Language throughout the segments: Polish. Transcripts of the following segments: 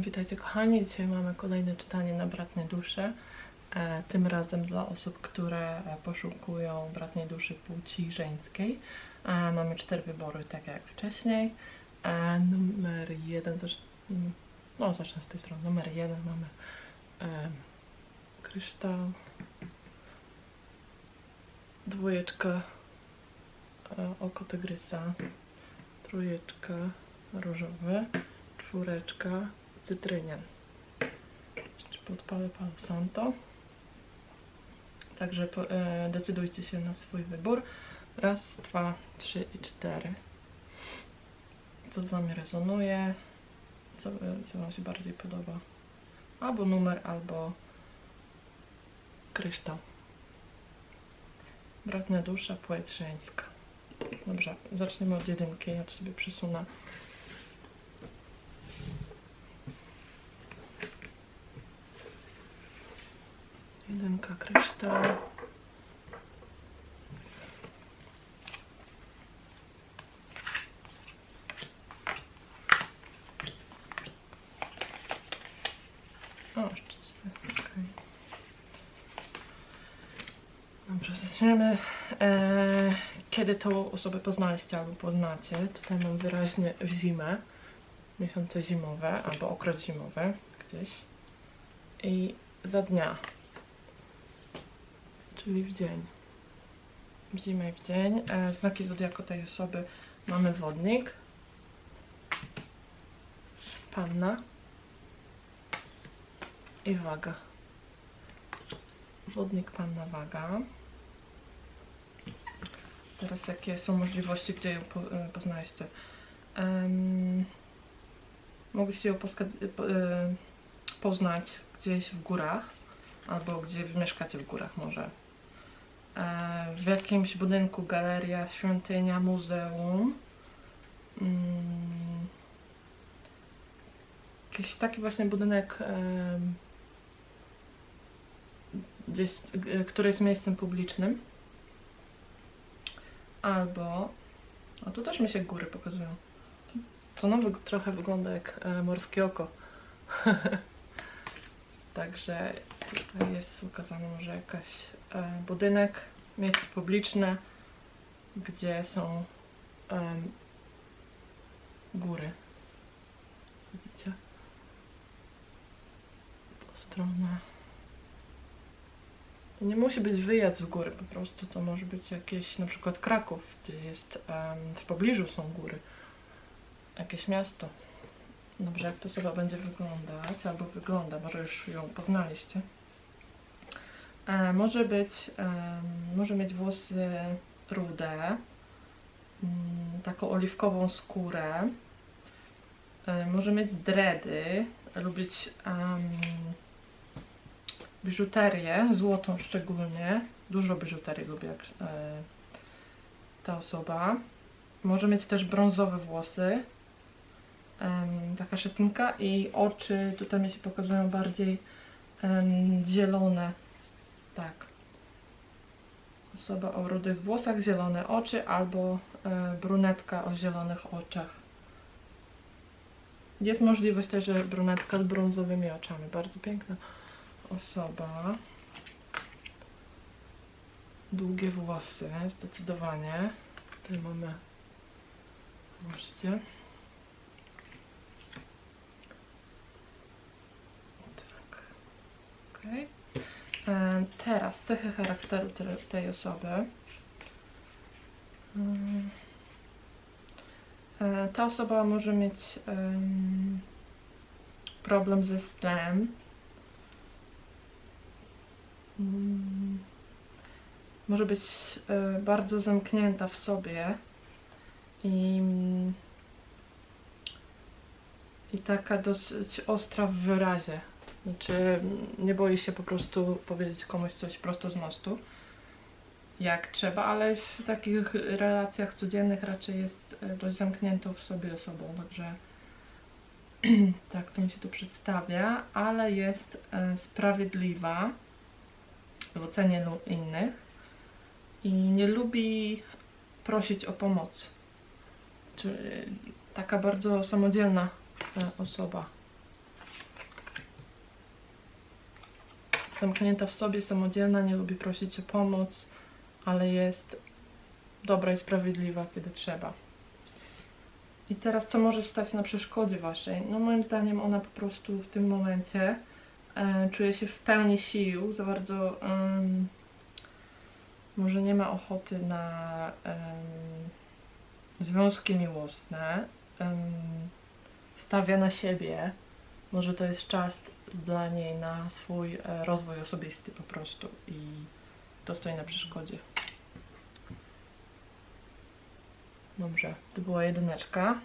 Witajcie kochani, dzisiaj mamy kolejne czytanie na bratnie dusze. E, tym razem dla osób, które poszukują bratniej duszy płci żeńskiej. E, mamy cztery wybory, tak jak wcześniej. E, numer jeden, no zacznę z tej strony. Numer jeden mamy kryształ, dwójeczka, e, oko tygrysa, trójeczka, różowy, czwóreczka, cytrynian. Jeszcze podpalę Palo Santo. Także e, decydujcie się na swój wybór. Raz, dwa, trzy i cztery. Co z Wami rezonuje? Co, e, co Wam się bardziej podoba? Albo numer, albo kryształ. Bratnia dusza, płeć. Dobrze, zaczniemy od jedynki. Ja to sobie przesunę. Jedynka kryształ. O, jeszcze cztery, okej. Dobrze, zaczniemy. E, kiedy tą osobę poznaliście albo poznacie? Tutaj mam wyraźnie w zimę, miesiące zimowe albo okres zimowy gdzieś. I za dnia, czyli w dzień. W zimę w dzień. E, znaki zodiaku tej osoby mamy wodnik, panna i waga. Wodnik, panna, waga. Teraz jakie są możliwości, gdzie ją e, poznaliście? Um, mogliście ją e, poznać gdzieś w górach, albo gdzie mieszkacie w górach może. E, w jakimś budynku, galeria, świątynia, muzeum. Mm, jakiś taki właśnie budynek, gdzieś, który jest miejscem publicznym. Albo, a tu też mi się góry pokazują. To no, wyg- trochę wygląda jak e, morskie oko. Także tutaj jest ukazane może jakaś e, budynek, miejsce publiczne, gdzie są em, góry. Widzicie? Tą stronę. To nie musi być wyjazd w góry, po prostu to może być jakieś, na przykład Kraków, gdzie jest em, w pobliżu są góry. Jakieś miasto. Dobrze, jak to sobie będzie wyglądać, albo wygląda, może już ją poznaliście. E, może być, em, może mieć włosy rude, mm, taką oliwkową skórę, e, może mieć dredy, lubić biżuterię, złotą szczególnie, dużo biżuterii lubi jak e, ta osoba. Może mieć też brązowe włosy, taka szatynka i oczy tutaj mi się pokazują bardziej zielone. Tak. Osoba o rudych włosach, zielone oczy albo e, brunetka o zielonych oczach. Jest możliwość też, że brunetka z brązowymi oczami. Bardzo piękna osoba. Długie włosy, zdecydowanie. Tutaj mamy. Zobaczcie. Tak. Okej. E, Teraz cechy charakteru te- tej osoby. Mm. E, Ta osoba może mieć em, problem ze snem. Mm. Może być e, bardzo zamknięta w sobie i, i taka dosyć ostra w wyrazie. Znaczy, nie boi się po prostu powiedzieć komuś coś prosto z mostu, jak trzeba, ale w takich relacjach codziennych raczej jest e, dość zamkniętą w sobie osobą, także tak to mi się tu przedstawia, ale jest e, sprawiedliwa w ocenie innych i nie lubi prosić o pomoc. Czy taka bardzo samodzielna e, osoba. Zamknięta w sobie, samodzielna, nie lubi prosić o pomoc, ale jest dobra i sprawiedliwa, kiedy trzeba. I teraz co może stać na przeszkodzie waszej? No moim zdaniem ona po prostu w tym momencie e, czuje się w pełni sił, za bardzo em, może nie ma ochoty na em, związki miłosne, em, stawia na siebie, może to jest czas dla niej na swój e, rozwój osobisty po prostu i to stoi na przeszkodzie. Dobrze, to była jedyneczka.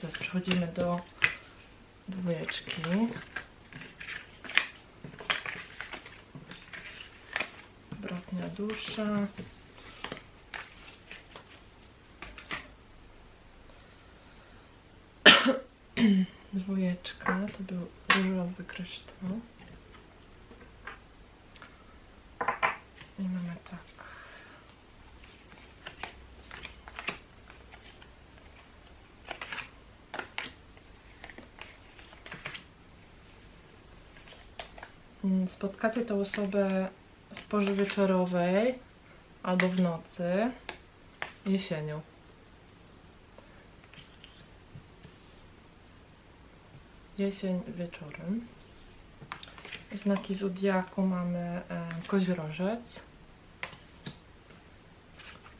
Teraz przechodzimy do dwójeczki. Bratnia dusza. Dwójeczka to był różowy kryształ. I mamy tak. Mm, Spotkacie tę osobę w porze wieczorowej albo w nocy jesienią. Jesień wieczorem. Znaki zodiaku mamy e, koziorożec,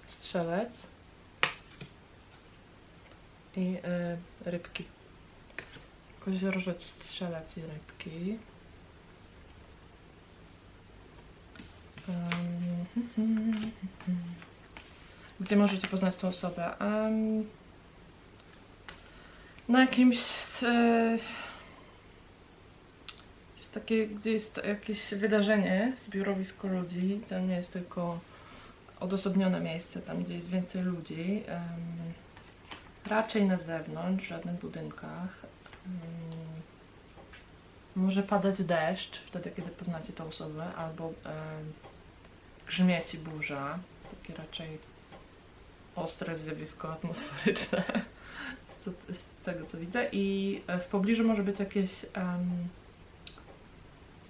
strzelec i e, rybki. Koziorożec, strzelec i rybki. Gdzie możecie poznać tą osobę? Na jakimś e, jest takie, gdzie jest jakieś wydarzenie, zbiorowisko ludzi. To nie jest tylko odosobnione miejsce, tam gdzie jest więcej ludzi. Em, raczej na zewnątrz, w żadnych budynkach. Em, może padać deszcz wtedy, kiedy poznacie tę osobę, albo em, grzmieć i burza. Takie raczej ostre zjawisko atmosferyczne z, tego co widzę. I e, w pobliżu może być jakieś em,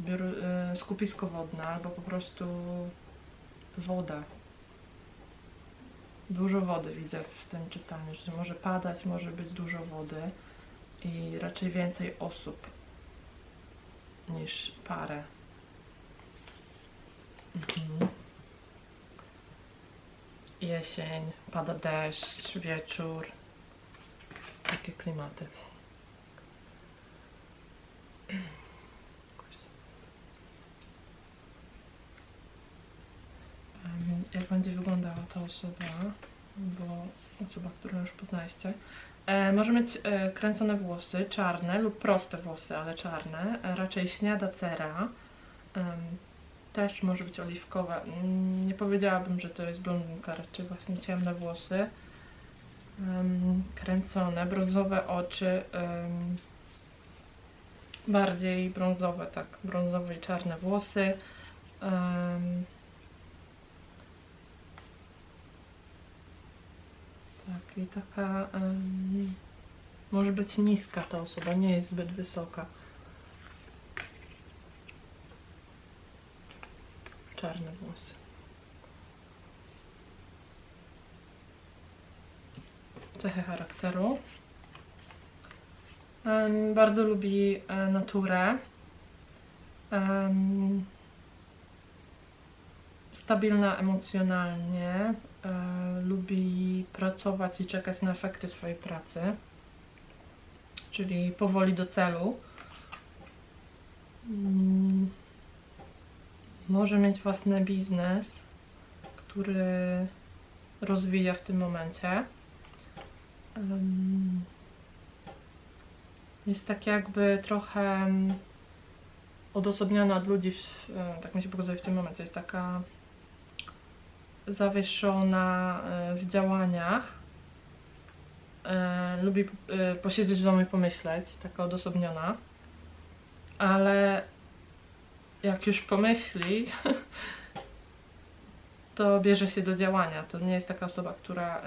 e, skupisko wodne, albo po prostu woda. Dużo wody widzę w tym czytaniu, że może padać, może być dużo wody i raczej więcej osób niż parę. Mhm. Jesień, pada deszcz, wieczór. Takie klimaty. Em, Jak będzie wyglądała ta osoba, bo osoba, którą już poznaliście, e, może mieć e, kręcone włosy, czarne lub proste włosy, ale czarne, e, raczej śniada cera, em, też może być oliwkowa. Mm, Nie powiedziałabym, że to jest blondynka, raczej właśnie ciemne włosy, em, kręcone, brązowe oczy, em, bardziej brązowe, tak, brązowe i czarne włosy. em, Tak, i taka em, może być niska ta osoba, nie jest zbyt wysoka. Czarne włosy. Cechy charakteru. Em, bardzo lubi e, naturę. Em, stabilna emocjonalnie, e, lubi pracować i czekać na efekty swojej pracy, czyli powoli do celu. Mm, może mieć własny biznes, który rozwija w tym momencie. Jest tak jakby trochę em, odosobniona od ludzi, e, tak mi się pokazuje w tym momencie, jest taka zawieszona e, w działaniach. E, Lubi e, posiedzieć w domu i pomyśleć, taka odosobniona. Ale jak już pomyśli, to bierze się do działania. To nie jest taka osoba, która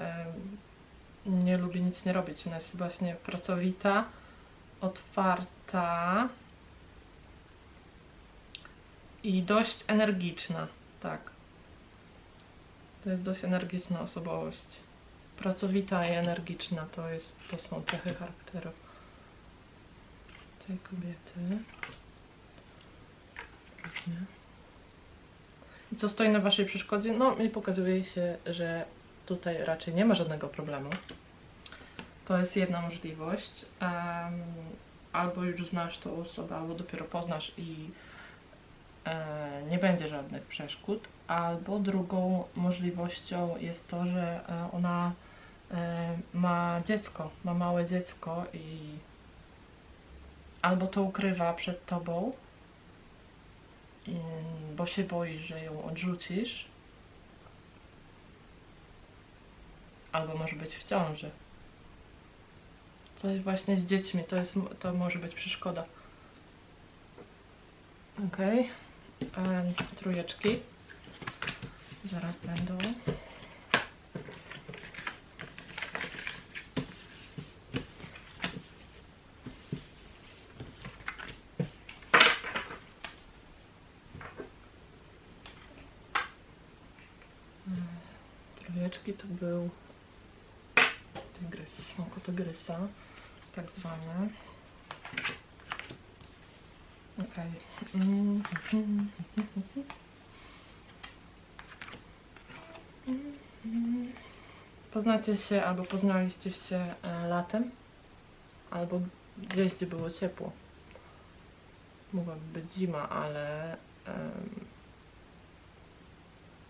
nie lubi nic nie robić. Ona jest właśnie pracowita, otwarta, I dość energiczna, tak. To jest dość energiczna osobowość. Pracowita i energiczna to, jest, to są cechy charakteru tej kobiety. Różnie. I co stoi na waszej przeszkodzie? No i pokazuje się, że tutaj raczej nie ma żadnego problemu. To jest jedna możliwość. Em, albo już znasz tą osobę, albo dopiero poznasz i nie będzie żadnych przeszkód. Albo drugą możliwością jest to, że e, ona e, ma dziecko, ma małe dziecko i albo to ukrywa przed tobą, bo się boi, że ją odrzucisz, albo może być w ciąży. Coś właśnie z dziećmi, to, jest, to może być przeszkoda. Okej. Okay. Trójeczki. Zaraz będą. Trójeczki to był tygrys, oko tygrysa, tak zwane. Mhm. Poznacie się albo poznaliście się e, latem, albo gdzieś, gdzie było ciepło. Mogłaby być zima, ale em,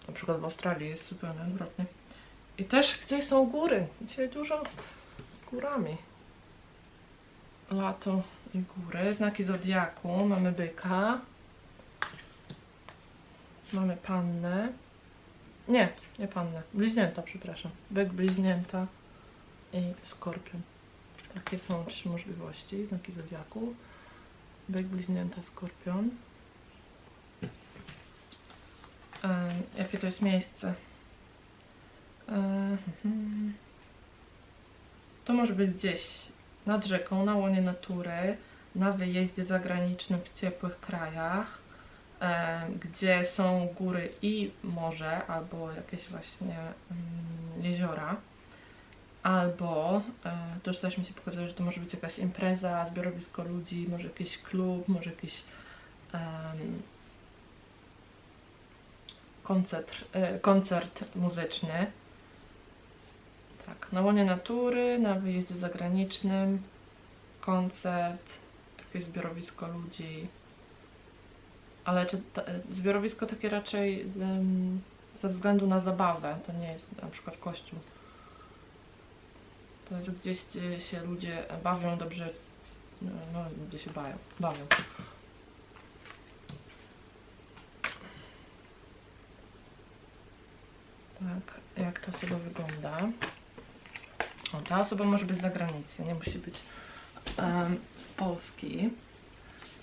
na przykład w Australii jest zupełnie odwrotnie. I też gdzieś są góry. Dzisiaj dużo z górami. Lato i. Znaki zodiaku. Mamy byka. Mamy pannę. Nie, nie pannę. Bliźnięta, przepraszam. Byk, bliźnięta i skorpion. Takie są trzy możliwości. Znaki zodiaku. Byk, bliźnięta, skorpion. E, jakie to jest miejsce? E, mhm. To może być gdzieś nad rzeką, na łonie natury, na wyjeździe zagranicznym w ciepłych krajach, e, gdzie są góry i morze, albo jakieś właśnie mm, jeziora. Albo, e, to już też mi się pokazuje, że to może być jakaś impreza, zbiorowisko ludzi, może jakiś klub, może jakiś koncert, e, koncert muzyczny. Tak, na łonie natury, na wyjeździe zagranicznym, koncert, jakieś zbiorowisko ludzi. Ale czy ta, zbiorowisko takie raczej z, ze względu na zabawę, to nie jest na przykład kościół. To jest gdzieś, gdzie się ludzie bawią dobrze, no, no gdzie się bawią, bawią. Tak, jak ta osoba wygląda? Ta osoba może być z zagranicy, nie musi być em, z Polski.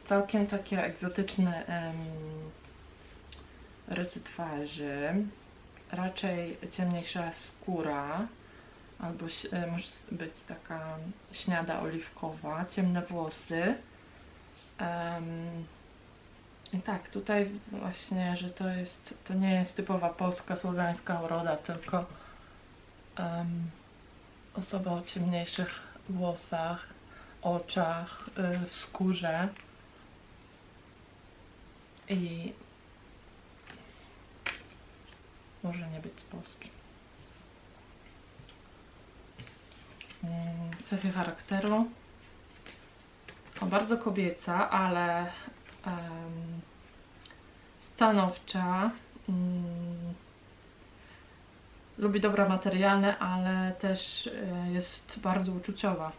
Całkiem takie egzotyczne em, rysy twarzy. Raczej ciemniejsza skóra, albo e, może być taka śniada oliwkowa, ciemne włosy. Em, i tak, tutaj właśnie, że to jest, to nie jest typowa polska, słowiańska uroda, tylko em, osoba o ciemniejszych włosach, oczach, y, skórze i może nie być z Polski. Mm, Cechy charakteru. O, bardzo kobieca, ale stanowcza. Mm, lubi dobra materialne, ale też e, jest bardzo uczuciowa.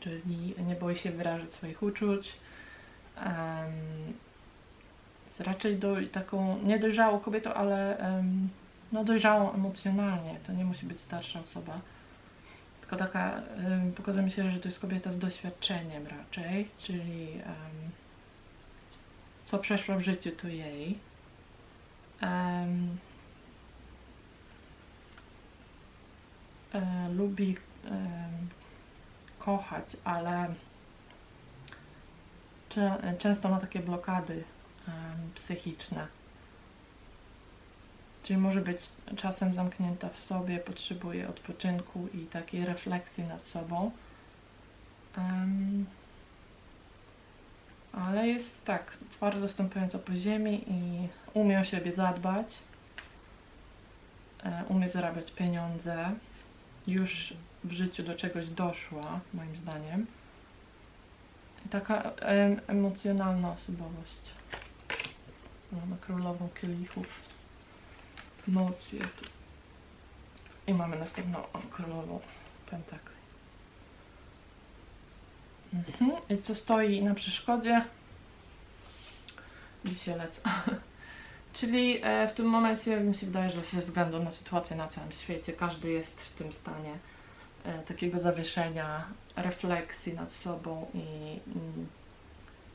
Czyli nie boi się wyrażać swoich uczuć. Jest raczej do, taką niedojrzałą kobietą, ale no dojrzałą emocjonalnie. To nie musi być starsza osoba. Tylko taka, pokazuje mi się, że to jest kobieta z doświadczeniem raczej, czyli co przeszło w życiu, to jej. Lubi em, kochać, ale często ma takie blokady psychiczne. Czyli może być czasem zamknięta w sobie, potrzebuje odpoczynku i takiej refleksji nad sobą. Ale jest tak, twardo stąpająca po ziemi i umie o siebie zadbać, e, umie zarabiać pieniądze, już w życiu do czegoś doszła, moim zdaniem. Taka em, emocjonalna osobowość. Mamy królową kielichów. Emocje. tu. I mamy następną o, królową pentakli. Mhm. I co stoi na przeszkodzie? Wisielec. Czyli e, w tym momencie mi się wydaje, że ze względu na sytuację na całym świecie, każdy jest w tym stanie e, takiego zawieszenia, refleksji nad sobą i mm,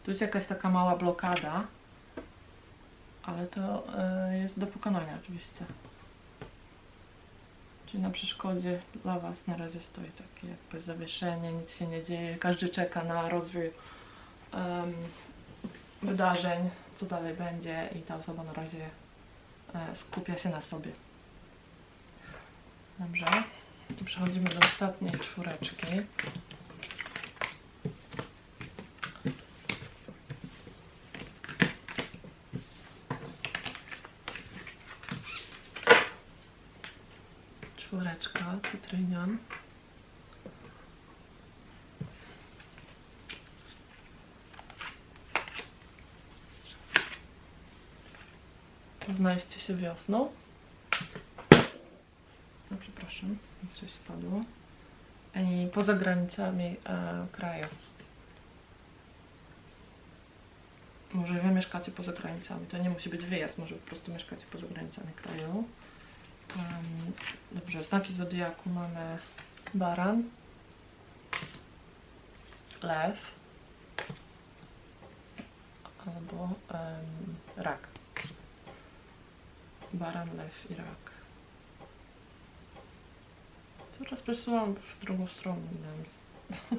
tu jest jakaś taka mała blokada, ale to e, jest do pokonania oczywiście. Czyli na przeszkodzie dla Was na razie stoi takie jakby zawieszenie, nic się nie dzieje, każdy czeka na rozwój em, wydarzeń, co dalej będzie i ta osoba na razie e, skupia się na sobie. Dobrze, przechodzimy do ostatniej czwóreczki. Czwóreczka, cytrynian. Poznaliście się wiosną. No przepraszam, coś spadło. I poza granicami e, kraju. Może wy mieszkacie poza granicami. To nie musi być wyjazd, może po prostu mieszkacie poza granicami kraju. Em, dobrze, znaki zodiaku mamy baran, lew albo em, rak. Baran, lew i rak. Coraz przesuwam w drugą stronę.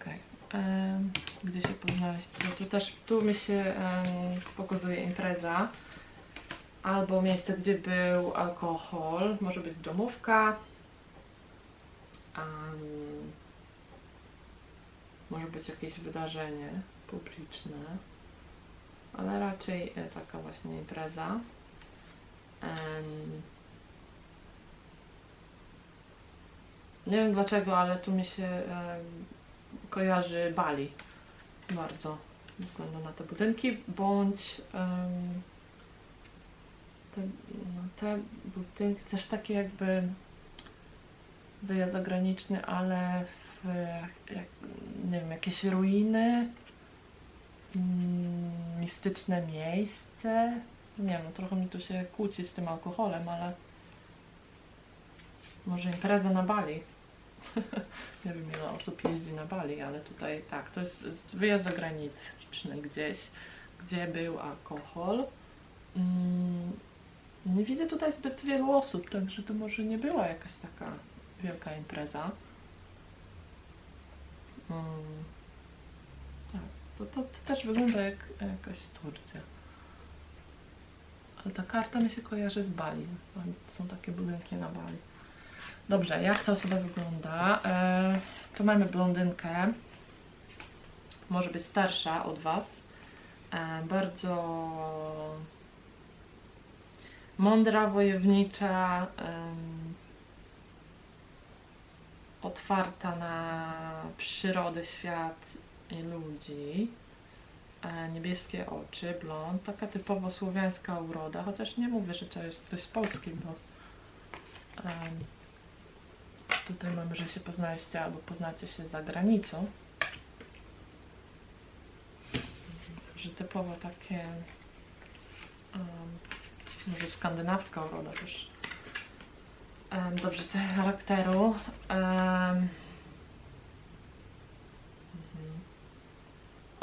Okej. Em, Gdzie się? No Tu też, tu mi się em, pokazuje impreza. Albo miejsce, gdzie był alkohol. Może być domówka. em, może być jakieś wydarzenie publiczne. Ale raczej e, taka właśnie impreza. Em, Nie wiem dlaczego, ale tu mi się em, kojarzy Bali bardzo ze względu na te budynki, bądź em, te, no, te budynki też takie jakby wyjazd zagraniczny, ale w jak, nie wiem, jakieś ruiny, mm, mistyczne miejsce. Nie wiem, no trochę mi tu się kłóci z tym alkoholem, ale może impreza na Bali. Nie wiem ile osób jeździ na Bali, ale tutaj tak, to jest wyjazd zagraniczny gdzieś, gdzie był alkohol. Mm, nie widzę tutaj zbyt wielu osób, także to może nie była jakaś taka wielka impreza. Mm, tak, to, to, też wygląda jak jakaś Turcja. Ale ta karta mi się kojarzy z Bali. Są takie budynki na Bali. Dobrze, jak ta osoba wygląda? E, tu mamy blondynkę. Może być starsza od Was. E, bardzo mądra, wojownicza, em, otwarta na przyrodę, świat ludzi. E, niebieskie oczy, blond, taka typowo słowiańska uroda, chociaż nie mówię, że to jest ktoś z Polski, bo em, Tutaj mamy, że się poznaliście albo poznacie się za granicą. Że typowo takie um, może skandynawska uroda też. Um, dobrze, cechy charakteru. Um,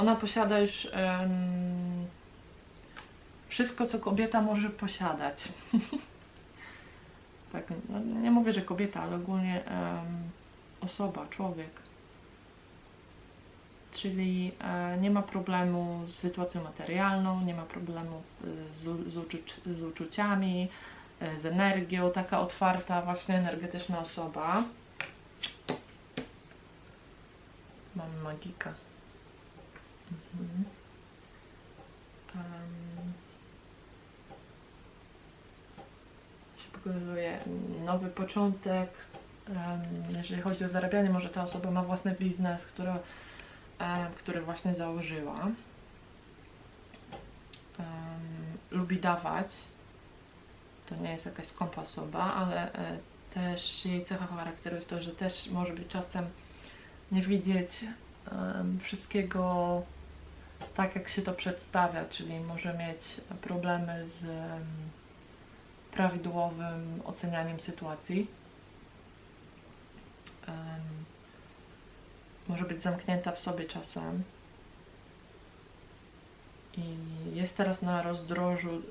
Ona posiada już em, wszystko, co kobieta może posiadać. tak, no, nie mówię, że kobieta, ale ogólnie em, osoba, człowiek. czyli e, nie ma problemu z sytuacją materialną, nie ma problemu e, z, z, z uczuciami, e, z energią, taka otwarta, właśnie energetyczna osoba. Mam magika. Em, się pokazuje nowy początek. Em, Jeżeli chodzi o zarabianie, może ta osoba ma własny biznes, który, em, który właśnie założyła. Em, Lubi dawać. To nie jest jakaś skąpa osoba, ale e, też jej cecha charakteru jest to, że też może być czasem nie widzieć em, wszystkiego tak, jak się to przedstawia, czyli może mieć problemy z prawidłowym ocenianiem sytuacji. Może być zamknięta w sobie czasem. I jest teraz na rozdrożu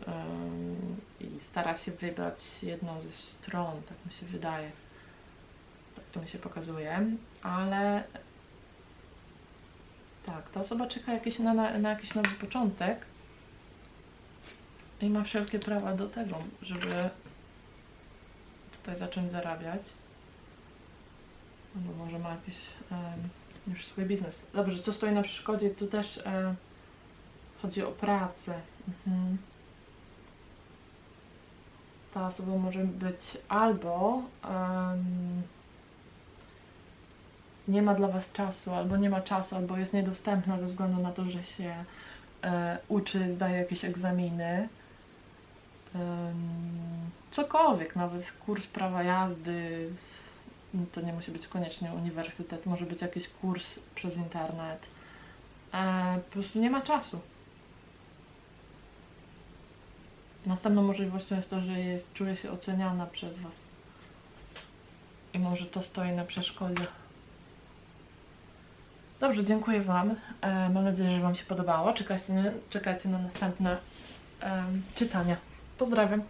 i stara się wybrać jedną ze stron, tak mi się wydaje. Tak to mi się pokazuje, ale tak, ta osoba czeka jakieś na, na, na jakiś nowy początek i ma wszelkie prawa do tego, żeby tutaj zacząć zarabiać. Albo może ma jakiś em, już swój biznes. Dobrze, co stoi na przeszkodzie? Tu też em, chodzi o pracę. Mhm. Ta osoba może być albo nie ma dla Was czasu, albo nie ma czasu, albo jest niedostępna ze względu na to, że się e, uczy, zdaje jakieś egzaminy. Cokolwiek, nawet kurs prawa jazdy, to nie musi być koniecznie uniwersytet, może być jakiś kurs przez internet. E, po prostu nie ma czasu. Następną możliwością jest to, że jest, czuje się oceniana przez Was. I może to stoi na przeszkodzie. Dobrze, dziękuję Wam. E, mam nadzieję, że Wam się podobało. Czekajcie na, następne em, czytania. Pozdrawiam.